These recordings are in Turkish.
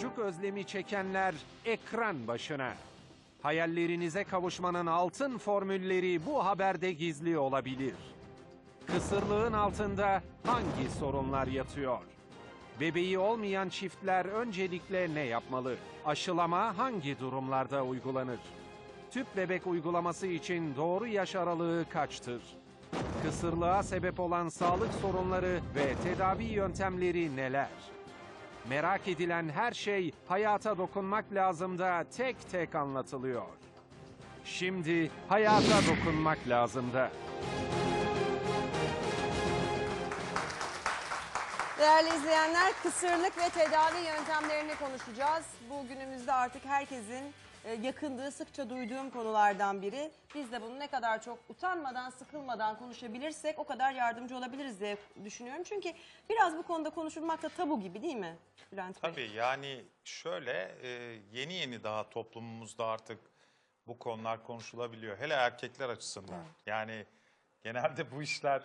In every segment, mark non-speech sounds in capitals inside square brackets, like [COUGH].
Çocuk özlemi çekenler ekran başına. Hayallerinize kavuşmanın altın formülleri bu haberde gizli olabilir. Kısırlığın altında hangi sorunlar yatıyor? Bebeği olmayan çiftler öncelikle ne yapmalı? Aşılama hangi durumlarda uygulanır? Tüp bebek uygulaması için doğru yaş aralığı kaçtır? Kısırlığa sebep olan sağlık sorunları ve tedavi yöntemleri neler? Merak edilen her şey hayata dokunmak lazımda tek tek anlatılıyor. Şimdi hayata dokunmak lazımda. Değerli izleyenler, kısırlık ve tedavi yöntemlerini konuşacağız. Bu günümüzde artık herkesin e, yakındığı, sıkça duyduğum konulardan biri. Biz de bunu ne kadar çok utanmadan, sıkılmadan konuşabilirsek o kadar yardımcı olabiliriz diye düşünüyorum. Çünkü biraz bu konuda konuşulmak da tabu gibi değil mi Bülent Bey? Tabii yani şöyle e, yeni yeni daha toplumumuzda artık bu konular konuşulabiliyor. Hele erkekler açısından. Yani genelde bu işler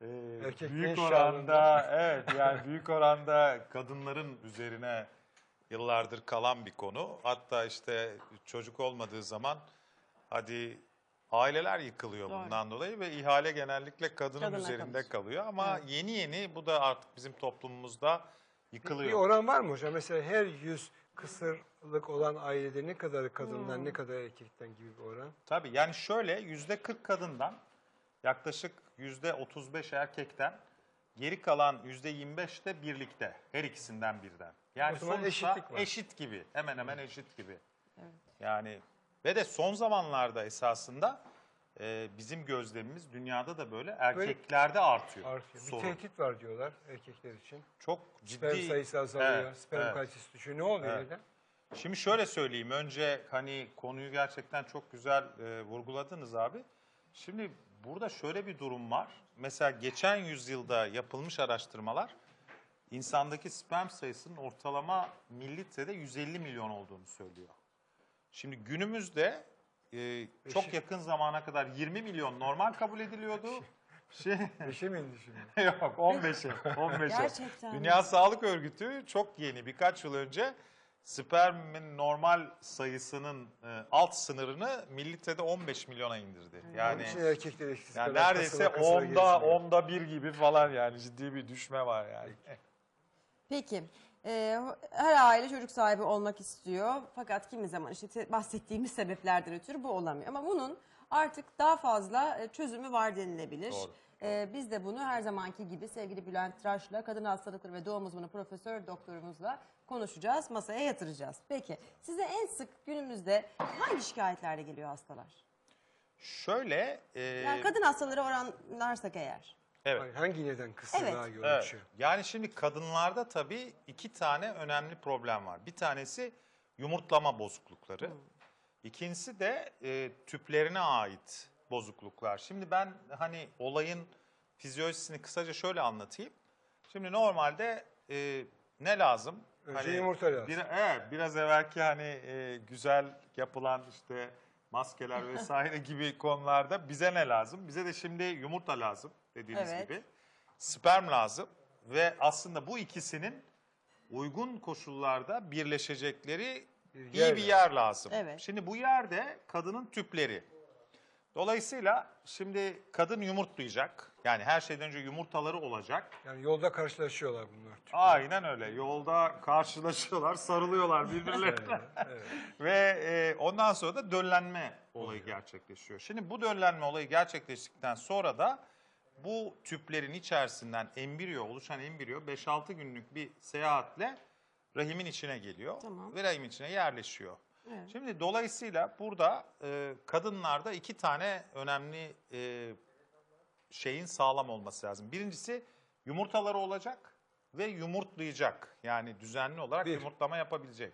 e, Erkeklerin büyük oranda evet yani büyük oranda kadınların üzerine yıllardır kalan bir konu. Hatta işte çocuk olmadığı zaman hadi aileler yıkılıyor Doğru. bundan dolayı ve ihale genellikle kadının Kadına üzerinde kalır. kalıyor. Ama yeni yeni bu da artık bizim toplumumuzda yıkılıyor. Bir oran var mı hocam? Mesela her 100 kısırlık olan ailede ne kadar kadından ne kadar erkekten gibi bir oran? Tabii yani şöyle yüzde 40 kadından yaklaşık yüzde 35 erkekten geri kalan yüzde 25 de birlikte her ikisinden birden. Yani O zaman sonuçta eşitlik var. eşit gibi hemen hemen eşit gibi. Yani ve de son zamanlarda esasında e, bizim gözlemimiz dünyada da böyle erkeklerde artıyor. Artıyor. Bir sorun. tehdit var diyorlar erkekler için. Çok ciddi. Sperm sayısı azalıyor, Evet, sperm evet. kalitesi düşüyor. Ne oluyor Evet. neden? Şimdi şöyle söyleyeyim. Önce hani konuyu gerçekten çok güzel e, vurguladınız abi. Şimdi burada şöyle bir durum var. Mesela geçen yüzyılda yapılmış araştırmalar insandaki sperm sayısının ortalama mililitrede 150 milyon olduğunu söylüyor. Şimdi günümüzde e, çok Beşi- yakın zamana kadar 20 milyon normal kabul ediliyordu. Şey, [LAUGHS] Beşe mi indi şimdi? [LAUGHS] Yok 15'e. 15'e. Gerçekten? Dünya Sağlık Örgütü çok yeni birkaç yıl önce spermin normal sayısının e, alt sınırını mililitrede 15 milyona indirdi. Yani Onun için erkekler eşsiz yani neredeyse onda onda bir gibi falan yani ciddi bir düşme var yani. Peki. e, her aile çocuk sahibi olmak istiyor. Fakat kimi zaman işte te- bahsettiğimiz sebeplerden ötürü bu olamıyor. Ama bunun artık daha fazla e, çözümü var denilebilir. Doğru. E, biz de bunu her zamanki gibi sevgili Bülent Tıraş'la kadın hastalıkları ve doğum uzmanı profesör doktorumuzla konuşacağız, masaya yatıracağız. Peki size en sık günümüzde hangi şikayetlerle geliyor hastalar? Şöyle e, Yani kadın hastaları oranlarsak eğer. evet. Hangi neden kısırlığa Evet. yol Evet. açıyor? Yani şimdi kadınlarda tabii iki tane önemli problem var. Bir tanesi yumurtlama bozuklukları. İkincisi de e, tüplerine ait bozukluklar. Şimdi ben hani olayın fizyolojisini kısaca şöyle anlatayım. Şimdi normalde e, ne lazım? Önce yumurta lazım. Bir, evet, biraz evvelki hani e, güzel yapılan işte maskeler [LAUGHS] vesaire gibi konularda bize ne lazım? Bize de şimdi yumurta lazım dediğiniz Evet. gibi. Sperm lazım ve aslında bu ikisinin uygun koşullarda birleşecekleri Bir iyi bir yer lazım. Evet. Şimdi bu yerde kadının tüpleri. Dolayısıyla şimdi kadın yumurtlayacak. Yani her şeyden önce yumurtaları olacak. Yani yolda karşılaşıyorlar bunlar. Aynen öyle. Yolda karşılaşıyorlar, sarılıyorlar birbirlerine. Evet. Ve e, ondan sonra da döllenme olayı gerçekleşiyor. Şimdi bu döllenme olayı gerçekleştikten sonra da bu tüplerin içerisinden embriyo, oluşan embriyo 5-6 günlük bir seyahatle rahimin içine geliyor. Tamam. Ve rahimin içine yerleşiyor. Evet. Şimdi dolayısıyla burada e, kadınlarda iki tane önemli e, şeyin sağlam olması lazım. Birincisi yumurtaları olacak ve yumurtlayacak. Yani düzenli olarak Bir. yumurtlama yapabilecek.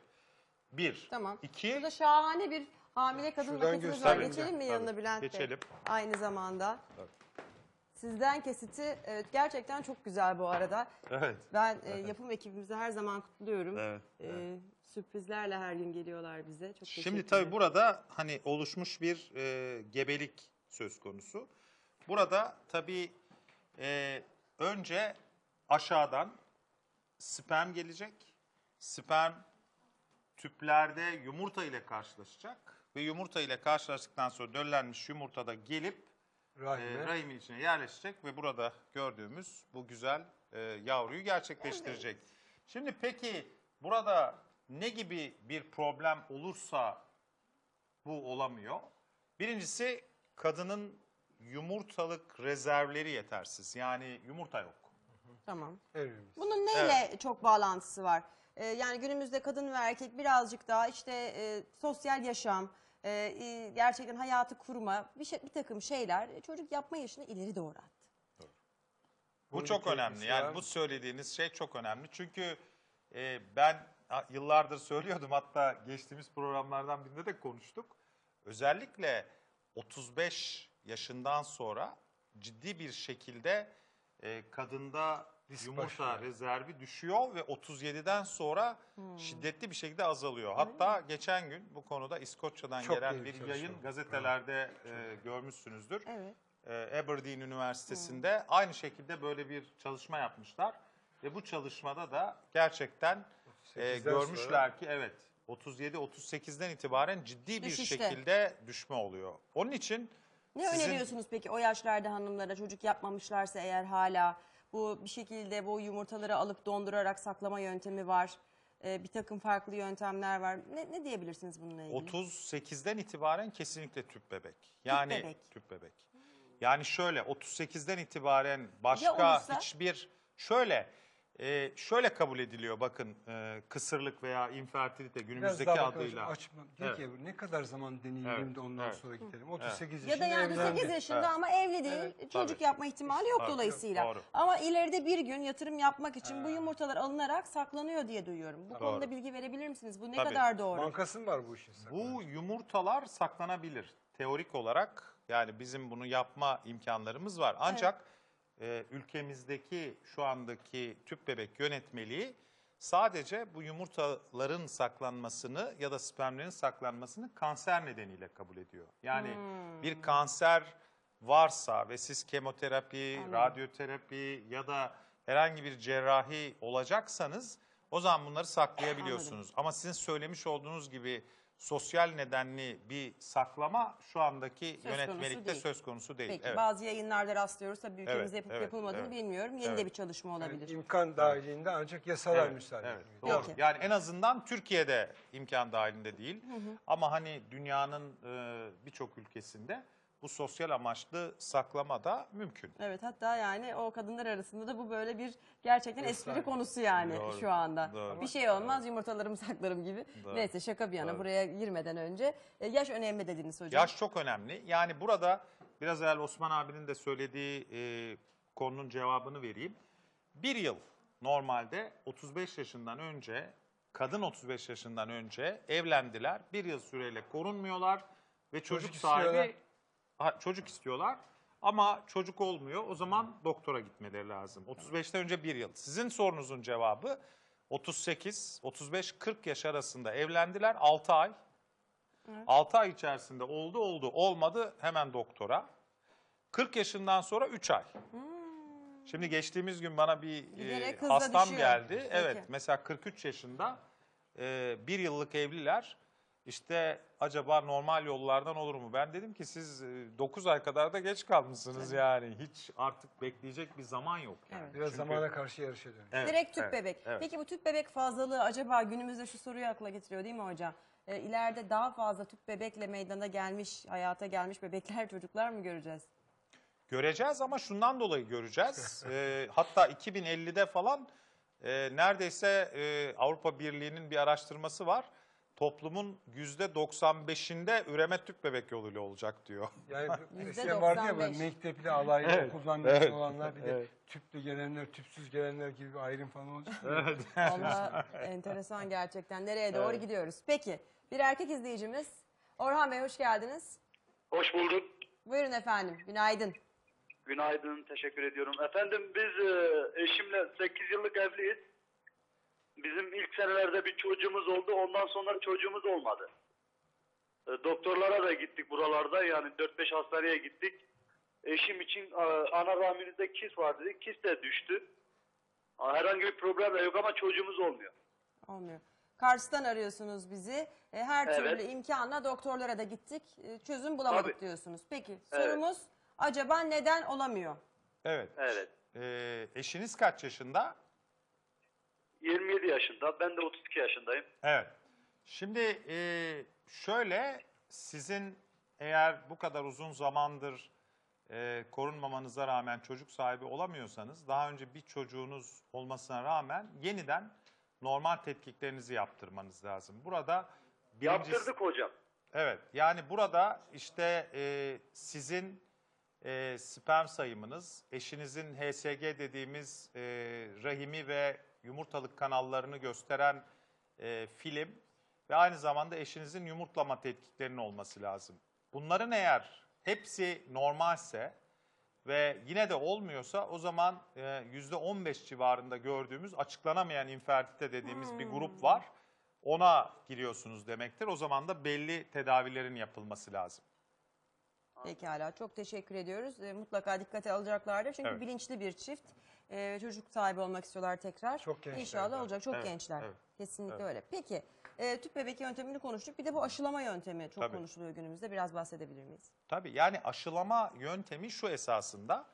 Bir. Tamam. İki. Burada şahane bir hamile kadın Şuradan maketimiz var. gösterelim. Geçelim mi yanına Bülent Bey? geçelim. Aynı zamanda. Tabii. Sizden kesiti evet, gerçekten çok güzel bu arada. Evet. Ben e, yapım ekibimizi her zaman kutluyorum. Evet, E, Sürprizlerle her gün geliyorlar bize. Çok Şimdi tabii burada hani oluşmuş bir e, gebelik söz konusu. Burada tabii e, önce aşağıdan sperm gelecek. Sperm tüplerde yumurta ile karşılaşacak ve yumurta ile karşılaştıktan sonra döllenmiş yumurta da gelip Rahime. e, rahimin içine yerleşecek ve burada gördüğümüz bu güzel e, yavruyu gerçekleştirecek. Şimdi peki burada ne gibi bir problem olursa bu olamıyor? Birincisi kadının yumurtalık rezervleri yetersiz. Yani yumurta yok. Tamam. Evimiz. Bunun neyle çok bağlantısı var? Ee, yani günümüzde kadın ve erkek birazcık daha işte e, sosyal yaşam, e, gerçekten hayatı kurma, bir, şey, bir takım şeyler çocuk yapma yaşını ileri doğru attı. Bu çok önemli. Yani bu söylediğiniz şey çok önemli. Çünkü e, ben yıllardır söylüyordum hatta geçtiğimiz programlardan birinde de konuştuk. Özellikle 35 yaşından sonra ciddi bir şekilde e, kadında Risk yumurta başlıyor. rezervi düşüyor ve 37'den sonra şiddetli bir şekilde azalıyor. Hatta geçen gün bu konuda İskoçya'dan Çok gelen bir yayın bu. gazetelerde e, görmüşsünüzdür Evet. e, Aberdeen Üniversitesi'nde aynı şekilde böyle bir çalışma yapmışlar. Ve bu çalışmada da gerçekten e, 38'den görmüşler ki evet 37-38'den itibaren ciddi bir Düşüşte. şekilde düşme oluyor. Onun için Ne Sizin- öneriyorsunuz peki o yaşlarda hanımlara çocuk yapmamışlarsa eğer hala bu bir şekilde bu yumurtaları alıp dondurarak saklama yöntemi var. Ee, bir takım farklı yöntemler var. Ne, ne diyebilirsiniz bununla ilgili? 38'den itibaren kesinlikle tüp bebek. Yani bebek. tüp bebek. Yani şöyle 38'den itibaren başka olursa? hiçbir şöyle e, şöyle kabul ediliyor bakın e, kısırlık veya infertilite Biraz günümüzdeki daha bakalım, adıyla. Açma. Diyor ki ne kadar zaman deneyelim Evet, de ondan evet. sonra gidelim. 38 Ya yaşında da yani evlendi. 8 yaşında Evet. ama evli değil, Evet, çocuk tabii. yapma ihtimali yok Tabii, dolayısıyla. doğru. Ama ileride bir gün yatırım yapmak için bu yumurtalar alınarak saklanıyor diye duyuyorum. Bu konuda bilgi verebilir misiniz? Bu ne Tabii. kadar doğru? Bankası mı var bu işin? Bu yumurtalar saklanabilir. Teorik olarak yani bizim bunu yapma imkanlarımız var. Ancak e, ülkemizdeki şu andaki tüp bebek yönetmeliği sadece bu yumurtaların saklanmasını ya da spermlerin saklanmasını kanser nedeniyle kabul ediyor. Yani bir kanser varsa ve siz kemoterapi, radyoterapi ya da herhangi bir cerrahi olacaksanız o zaman bunları saklayabiliyorsunuz. Ama sizin söylemiş olduğunuz gibi sosyal nedenli bir saklama şu andaki konusu yönetmelikte değil. söz konusu değil. Peki Evet. bazı yayınlarda rastlıyoruz tabii ülkemizde Evet, yapıp evet, yapılmadığını evet. bilmiyorum. Yeni de Evet. bir çalışma olabilir. İmkan dahilinde ancak yasalar Evet, müsaade evet, doğru. Peki. Yani en azından Türkiye'de imkan dahilinde değil. Ama hani dünyanın e, birçok ülkesinde bu sosyal amaçlı saklama da mümkün. Evet hatta yani o kadınlar arasında da bu böyle bir gerçekten espri Efsane. konusu yani Doğru, şu anda. doğru. Bir şey olmaz yumurtalarımı saklarım gibi. Doğru. Neyse şaka bir yana Doğru. buraya girmeden önce. E, yaş önemli dediniz hocam. Yaş çok önemli. Yani burada biraz evvel Osman abinin de söylediği e, konunun cevabını vereyim. Bir yıl normalde 35 yaşından önce, kadın 35 yaşından önce evlendiler. Bir yıl süreyle korunmuyorlar ve çocuk, Çocuk sahibi istiyorlar. Ha, çocuk istiyorlar. Ama çocuk olmuyor. O zaman doktora gitmeleri lazım. 35'ten önce bir yıl. Sizin sorunuzun cevabı 38, 35, 40 yaş arasında evlendiler. 6 ay. 6 ay içerisinde oldu oldu olmadı hemen doktora. 40 yaşından sonra 3 ay. Şimdi geçtiğimiz gün bana bir Hmm. E, hastam düşüyor. geldi. Peki. Evet mesela 43 yaşında e, bir yıllık evliler. İşte acaba normal yollardan olur mu? Ben dedim ki siz 9 ay kadar da geç kalmışsınız yani. Hiç artık bekleyecek bir zaman yok. Yani. Evet. Biraz Çünkü- zamana karşı yarışa dönüyor. Evet, Direkt tüp evet, bebek. evet. Peki bu tüp bebek fazlalığı acaba günümüzde şu soruyu akla getiriyor değil mi hocam? E, ileride daha fazla tüp bebekle meydana gelmiş, hayata gelmiş bebekler, [LAUGHS] çocuklar mı göreceğiz? Göreceğiz ama şundan dolayı göreceğiz. Ee, [LAUGHS] hatta 2050'de falan e, neredeyse e, Avrupa Birliği'nin bir araştırması var. Toplumun %95'inde üreme tüp bebek yoluyla olacak diyor. [LAUGHS] Yani Yüzde eskiden vardı ya böyle 95. mektepli alaylı Evet, okuldan evet, olanlar bir de evet. tüplü gelenler, tüpsüz gelenler gibi bir ayrım falan olacak. [LAUGHS] Valla enteresan gerçekten. Nereye doğru gidiyoruz? Peki bir erkek izleyicimiz. Orhan Bey hoş geldiniz. Hoş bulduk. Buyurun efendim. Günaydın. Günaydın, teşekkür ediyorum. Efendim biz e, eşimle 8 yıllık evliyiz. Bizim ilk senelerde bir çocuğumuz oldu, ondan sonra çocuğumuz olmadı. E, doktorlara da gittik buralarda, yani 4-5 hastaneye gittik. Eşim için e, ana rahminizde kis var dedi, kis de düştü. Ha, Herhangi bir problem de yok ama çocuğumuz olmuyor. Olmuyor. Kars'tan arıyorsunuz bizi. E, her Evet. türlü imkanla doktorlara da gittik. E, çözüm bulamadık Tabii. diyorsunuz. Peki Evet. sorumuz acaba neden olamıyor? Evet. Evet. Ee, eşiniz kaç yaşında? 27 yaşında. Ben de 32 yaşındayım. Evet. Şimdi e, şöyle sizin eğer bu kadar uzun zamandır e, korunmamanıza rağmen çocuk sahibi olamıyorsanız daha önce bir çocuğunuz olmasına rağmen yeniden normal tetkiklerinizi yaptırmanız lazım. Burada birincisi- Yaptırdık hocam. Evet yani burada işte e, sizin e, sperm sayımınız, eşinizin HSG dediğimiz e, rahimi ve yumurtalık kanallarını gösteren e, film ve aynı zamanda eşinizin yumurtlama tetkiklerinin olması lazım. Bunların eğer hepsi normalse ve yine de olmuyorsa o zaman e, %15 civarında gördüğümüz açıklanamayan infertite dediğimiz bir grup var. Ona giriyorsunuz demektir. O zaman da belli tedavilerin yapılması lazım. Pekala çok teşekkür ediyoruz. E, mutlaka dikkate alacaklardır. Çünkü Evet. bilinçli bir çift. E, çocuk sahibi olmak istiyorlar tekrar. Çok gençler İnşallah olacak. Çok Evet, gençler. evet, Kesinlikle evet. öyle. Peki e, tüp bebek yöntemini konuştuk. Bir de bu aşılama yöntemi çok Tabii. konuşuluyor günümüzde. Biraz bahsedebilir miyiz? Tabii yani aşılama yöntemi şu esasında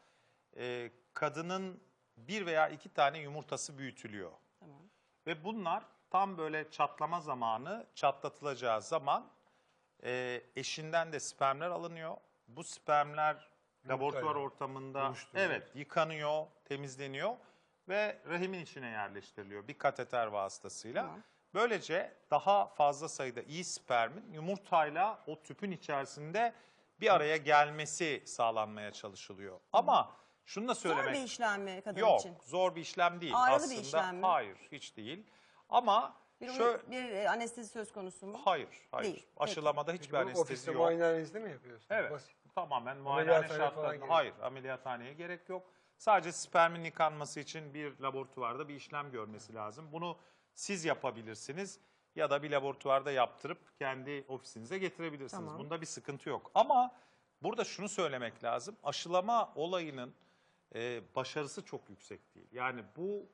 e, kadının bir veya iki tane yumurtası büyütülüyor. Tamam. Ve bunlar tam böyle çatlama zamanı çatlatılacağı zaman e, eşinden de spermler alınıyor. Bu spermler laboratuvar ortamında evet yıkanıyor, temizleniyor ve rahimin içine yerleştiriliyor bir kateter vasıtasıyla. Tamam. Böylece daha fazla sayıda iyi spermin yumurtayla o tüpün içerisinde bir araya gelmesi sağlanmaya çalışılıyor. Ama şunu da Zor söylemek bir işlem mi kadın Yok, için? zor bir işlem değil. Ağrılı bir Aslında işlem mi? hayır, hiç değil. Ama Bir, şöyle bir e, anestezi söz konusu mu? hayır, hayır. Değil, peki. Aşılamada Peki hiçbir bu anestezi ofiste yok. muayenehanenizde mi yapıyorsunuz? Evet. Basit. Tamamen muayene Ameliyathane falan şartlarında. gerek Hayır, ameliyathaneye gerek yok. Sadece spermin yıkanması için bir laboratuvarda bir işlem görmesi lazım. Bunu siz yapabilirsiniz ya da bir laboratuvarda yaptırıp kendi ofisinize getirebilirsiniz. Tamam. Bunda bir sıkıntı yok. Ama burada şunu söylemek lazım. Aşılama olayının e, başarısı çok yüksek değil. Yani bu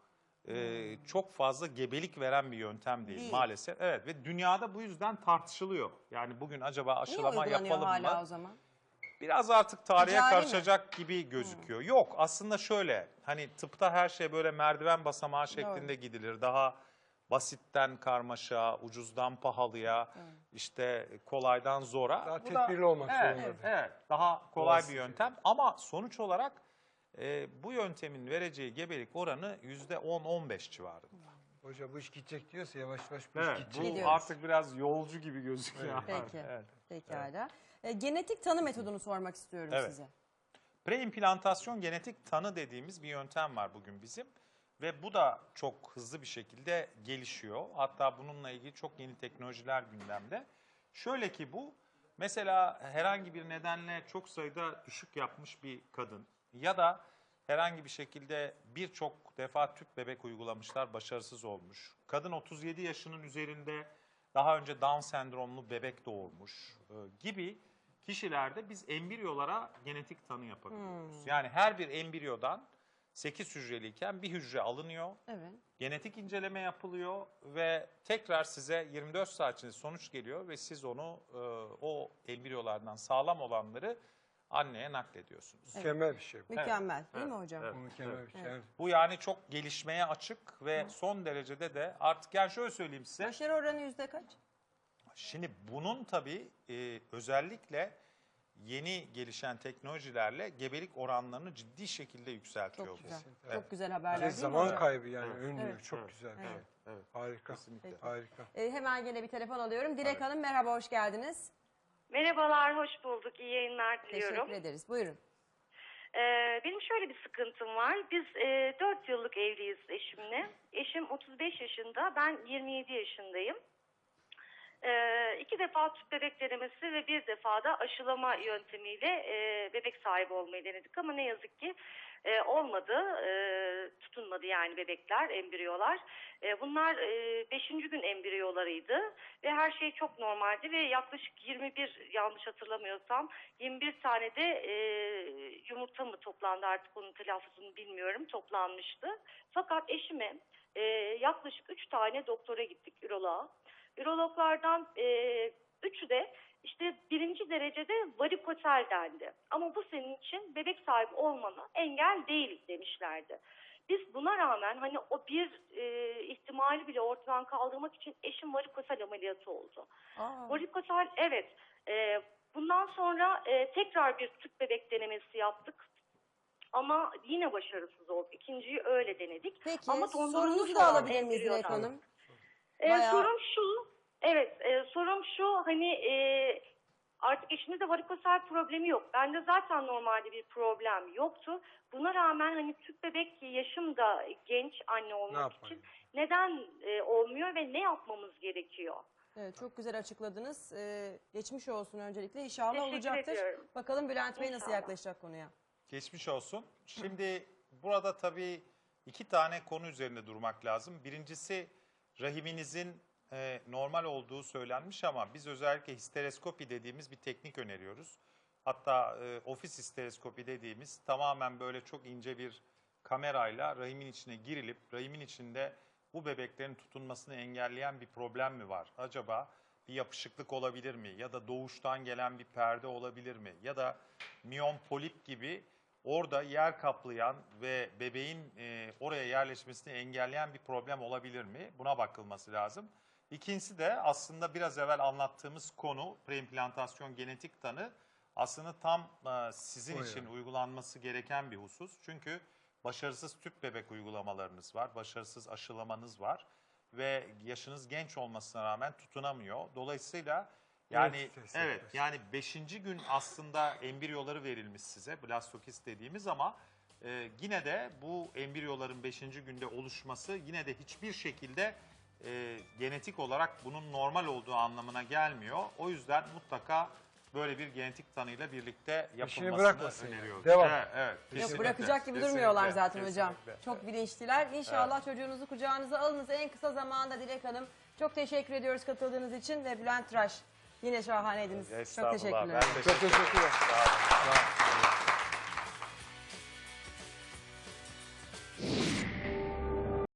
e, çok fazla gebelik veren bir yöntem değil, Değil. maalesef. Evet ve dünyada bu yüzden tartışılıyor. Yani bugün acaba Niye aşılama uygulanıyor yapalım hala mı? o zaman? Biraz artık tarihe Ticari mi? karışacak gibi gözüküyor. Yok aslında şöyle hani tıpta her şey böyle merdiven basamağı şeklinde gidilir. Daha basitten karmaşa, ucuzdan pahalıya, işte kolaydan zora. Daha Bu da- tedbirli olmak evet, zorundadır. Evet, daha kolay Doğası. bir yöntem ama sonuç olarak e, bu yöntemin vereceği gebelik oranı yüzde 10-15 civarında. Hoca bu iş gidecek diyorsa yavaş yavaş bu Evet, iş gidecek. bu Gidiyoruz. artık biraz yolcu gibi gözüküyor. Peki. Evet. Pekala. E, genetik tanı metodunu sormak istiyorum Evet. size. Preimplantasyon genetik tanı dediğimiz bir yöntem var bugün bizim. Ve bu da çok hızlı bir şekilde gelişiyor. Hatta bununla ilgili çok yeni teknolojiler gündemde. Şöyle ki bu mesela herhangi bir nedenle çok sayıda düşük yapmış bir kadın ya da herhangi bir şekilde birçok defa tüp bebek uygulamışlar başarısız olmuş. Kadın 37 yaşının üzerinde daha önce Down sendromlu bebek doğurmuş e, gibi kişilerde biz embriyolara genetik tanı yapabiliyoruz. Yani her bir embriyodan 8 hücreliyken bir hücre alınıyor, Evet. genetik inceleme yapılıyor ve tekrar size 24 saat içinde sonuç geliyor ve siz onu e, o embriyolardan sağlam olanları anneye naklediyorsunuz. Mükemmel bir şey bu. Mükemmel değil Evet, mi hocam? evet. Bu Mükemmel bir şey. Yani Bu yani çok gelişmeye açık ve son derecede de artık yani şöyle söyleyeyim size. Başarı oranı yüzde kaç? Şimdi bunun tabii e, özellikle yeni gelişen teknolojilerle gebelik oranlarını ciddi şekilde yükseltiyor. Çok bu. güzel. Evet. Çok güzel haberler bir değil mi zaman hocam? kaybı yani Evet. önlüyor. Evet. Çok Evet. güzel. Evet, evet. Harika. Kesinlikle. Harika. E, hemen gene bir telefon alıyorum. Dilek Evet. Hanım merhaba hoş geldiniz. Merhabalar, hoş bulduk. İyi yayınlar diliyorum. Teşekkür ederiz. Buyurun. Ee, benim şöyle bir sıkıntım var. Biz e, 4 yıllık evliyiz eşimle. Eşim 35 yaşında, ben 27 yaşındayım. Ee, iki defa tüp bebek denemesi ve bir defa da aşılama yöntemiyle e, bebek sahibi olmayı denedik. Ama ne yazık ki e, olmadı, e, tutunmadı yani bebekler, embriyolar. E, bunlar 5. gün embriyolarıydı ve her şey çok normaldi ve yaklaşık 21 yanlış hatırlamıyorsam 21 tane de e, yumurta mı toplandı artık onun telaffuzunu bilmiyorum toplanmıştı. Fakat eşime e, yaklaşık 3 tane doktora gittik üroloğa. Ürologlardan e, üçü de işte birinci derecede varikotel dendi. Ama bu senin için bebek sahibi olmana engel değil demişlerdi. Biz buna rağmen hani o bir e, ihtimali bile ortadan kaldırmak için eşim varikotel ameliyatı oldu. Aa. Varikotel evet. E, bundan sonra e, tekrar bir tüp bebek denemesi yaptık. Ama yine başarısız oldu. İkinciyi öyle denedik. Peki Ama sorunuzu da alabilir miyiz. Hanım? Ee, Bayağı- Sorum şu, evet e, sorum şu hani e, artık eşimde varikosel problemi yok. Bende zaten normalde bir problem yoktu. Buna rağmen hani tüp bebek yaşım da genç anne olmak yapmalıyım? için neden e, olmuyor ve ne yapmamız gerekiyor? Evet, çok güzel açıkladınız. Ee, geçmiş olsun öncelikle. İnşallah Teşekkür olacaktır. ediyorum. Bakalım Bülent Bey nasıl İnşallah. yaklaşacak konuya. Geçmiş olsun. Şimdi burada tabii iki tane konu üzerinde durmak lazım. Birincisi rahiminizin e, normal olduğu söylenmiş ama biz özellikle histereskopi dediğimiz bir teknik öneriyoruz. Hatta e, ofis histereskopi dediğimiz tamamen böyle çok ince bir kamerayla rahimin içine girilip rahimin içinde bu bebeklerin tutunmasını engelleyen bir problem mi var? Acaba bir yapışıklık olabilir mi? Ya da doğuştan gelen bir perde olabilir mi? Ya da miyom polip gibi orada yer kaplayan ve bebeğin e, oraya yerleşmesini engelleyen bir problem olabilir mi? Buna bakılması lazım. İkincisi de aslında biraz evvel anlattığımız konu preimplantasyon genetik tanı aslında tam e, sizin O için yani. uygulanması gereken bir husus. Çünkü başarısız tüp bebek uygulamalarınız var, başarısız aşılamanız var ve yaşınız genç olmasına rağmen tutunamıyor. Dolayısıyla yani Evet, evet yapıyorsun. yani 5. gün aslında embriyoları verilmiş size blastokist dediğimiz ama e, yine de bu embriyoların 5. günde oluşması yine de hiçbir şekilde e, genetik olarak bunun normal olduğu anlamına gelmiyor. O yüzden mutlaka böyle bir genetik tanıyla birlikte yapılmasını bırakmasın yani. öneriyoruz. Devam. Evet, evet, Yok kesinlikle, bırakacak gibi kesinlikle, durmuyorlar zaten hocam. kesinlikle. Çok bilinçliler. İnşallah çocuğunuzu kucağınıza alınız en kısa zamanda Dilek Hanım. Çok teşekkür ediyoruz katıldığınız için ve Bülent Tıraş yine şahaneydiniz. Çok Estağfurullah, teşekkürler. ben Çok teşekkürler. Sağ olun.